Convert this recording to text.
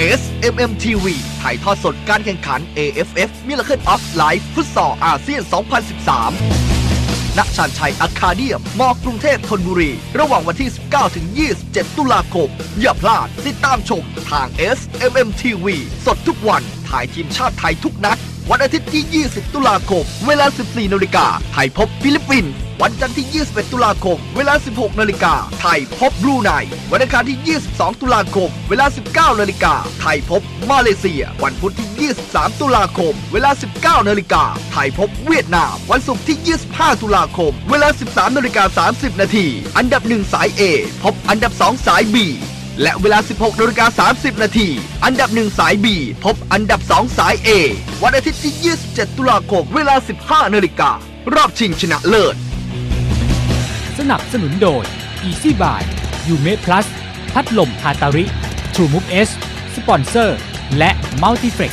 SMM TV ถ่ายทอดสดการแข่งขัน AFF Miracle of Life ฟุตซอลอาเซียน 2013 ณ ชานชัยอาคาเดียม มอกรุงเทพธนบุรี ระหว่างวันที่ 19 ถึง 27 ตุลาคม อย่าพลาด ติดตามชมทาง SMM TV สดทุกวัน ถ่ายทีมชาติไทยทุกนัด วันอาทิตย์ที่ 20 ตุลาคม เวลา 14 นาฬิกาไทยพบฟิลิปปินส์ วันจันทร์ที่ 21 ตุลาคม เวลา 16 นาฬิกา ไทยพบบรูไน วันอังคารที่ 22 ตุลาคม เวลา 19 นาฬิกา ไทยพบมาเลเซีย วันพุธที่ 23 ตุลาคม เวลา 19 นาฬิกา ไทยพบเวียดนาม วันศุกร์ที่ 25 ตุลาคม เวลา 13 นาฬิกา 30 นาที อันดับ 1 สาย A พบอันดับ 2 สาย B และเวลา 16นาฬิกา30 นาที อันดับ 1 สาย B พบอันดับ 2 สาย A วันอาทิตย์ที่ 27 ตุลาคม เวลา 15 นาฬิการอบชิงชนะเลิศ สนับสนุนโดย Easy Buy ยูเม Plus พัดลมฮาตาริ True Move S สปอนเซอร์ และ Multiflex